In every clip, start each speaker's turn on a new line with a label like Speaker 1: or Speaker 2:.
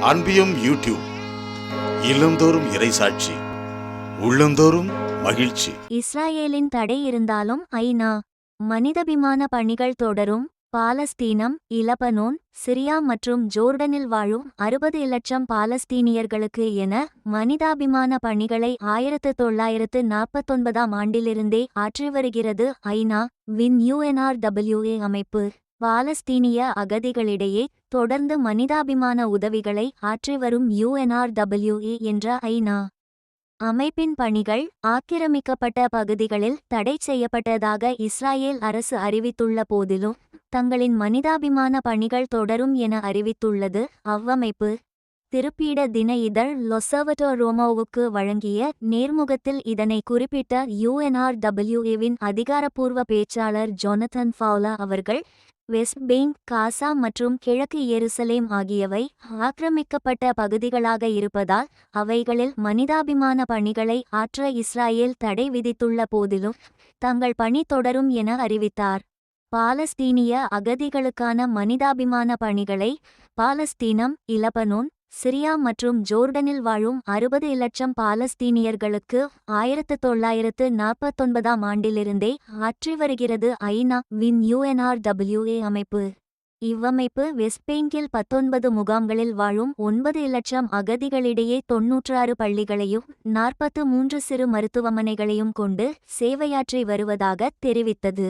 Speaker 1: அன்பியும் YouTube இல்லந்தோறும் இறைசாட்சி உள்ளந்தோறும் மகிழ்ச்சி.
Speaker 2: இஸ்ராயேலின் தடை இருந்தாலும் ஐநா. மனிதபிமான பணிகள் தொடரும். பாலஸ்தீனம் இலபனோன் சிரியா மற்றும் ஜோர்டனில் வாழும் அறுபது இலட்சம் பாலஸ்தீனியர்களுக்கு என மனிதாபிமான பணிகளை ஆயிரத்து தொள்ளாயிரத்து நாற்பத்தொன்பதாம் ஆண்டிலிருந்தே ஆற்றி வருகிறது ஐநா. வின் யுஎன்ஆர்டபிள்யூஏ அமைப்பு. பாலஸ்தீனிய அகதிகளிடையே தொடர்ந்து மனிதாபிமான உதவிகளை ஆற்றி வரும் யுஎன்ஆர்டபிள்யூஇ என்ற ஐநா. அமைப்பின் பணிகள் ஆக்கிரமிக்கப்பட்ட பகுதிகளில் தடை செய்யப்பட்டதாக இஸ்ராயேல் அரசு அறிவித்துள்ள போதிலும் தங்களின் மனிதாபிமான பணிகள் தொடரும் என அறிவித்துள்ளது அவ்வமைப்பு. திருப்பீட தின இதழ் லொசவட்டோ ரோமோவுக்கு வழங்கிய நேர்முகத்தில் இதனை குறிப்பிட்ட யுஎன்ஆர்டபிள்யூஏவின் அதிகாரப்பூர்வ பேச்சாளர் ஜொனதன் ஃபவுலா அவர்கள் வெஸ்ட் பெங்க் காசா மற்றும் கிழக்கு எருசலேம் ஆகியவை ஆக்கிரமிக்கப்பட்ட பகுதிகளாக இருப்பதால் அவைகளில் மனிதாபிமான பணிகளை ஆற்ற இஸ்ராயேல் தடை விதித்துள்ள போதிலும் தங்கள் பணி தொடரும் என அறிவித்தார். பாலஸ்தீனிய அகதிகளுக்கான மனிதாபிமான பணிகளை பாலஸ்தீனம் இலபனோன் சிரியா மற்றும் ஜோர்டனில் வாழும் அறுபது இலட்சம் பாலஸ்தீனியர்களுக்கு ஆயிரத்து தொள்ளாயிரத்து நாற்பத்தொன்பதாம் ஆண்டிலிருந்தே ஆற்றி வருகிறது ஐநா வின் யுஎன்ஆர்டபிள்யூஏ அமைப்பு. இவ்வமைப்பு வெஸ்பெயின்கில் பத்தொன்பது முகாம்களில் வாழும் ஒன்பது இலட்சம் அகதிகளிடையே தொன்னூற்றாறு பள்ளிகளையும் நாற்பத்து மூன்று சிறு மருத்துவமனைகளையும் கொண்டு சேவையாற்றி வருவதாக தெரிவித்தது.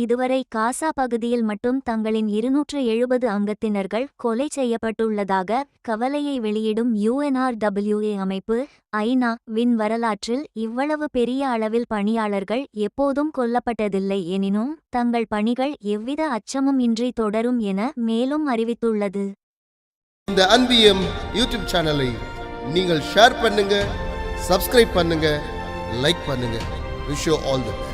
Speaker 2: இதுவரை காசா பகுதியில் மட்டும் தங்களின் இருநூற்று எழுபது அங்கத்தினர்கள் கொலை செய்யப்பட்டுள்ளதாக கவலையை வெளியிடும் யுஎன்ஆர்டபிள்யூஏ அமைப்பு ஐநா வின் வரலாற்றில் இவ்வளவு பெரிய அளவில் பணியாளர்கள் எப்போதும் கொல்லப்பட்டதில்லை எனினும் தங்கள் பணிகள் எவ்வித அச்சமும் இன்றி தொடரும் என மேலும் அறிவித்துள்ளது.
Speaker 3: இந்த அன்பியம் யூடியூப் சேனலை நீங்கள் ஷேர் பண்ணுங்க சப்ஸ்கிரைப் பண்ணுங்க லைக் பண்ணுங்க. Wish all the best.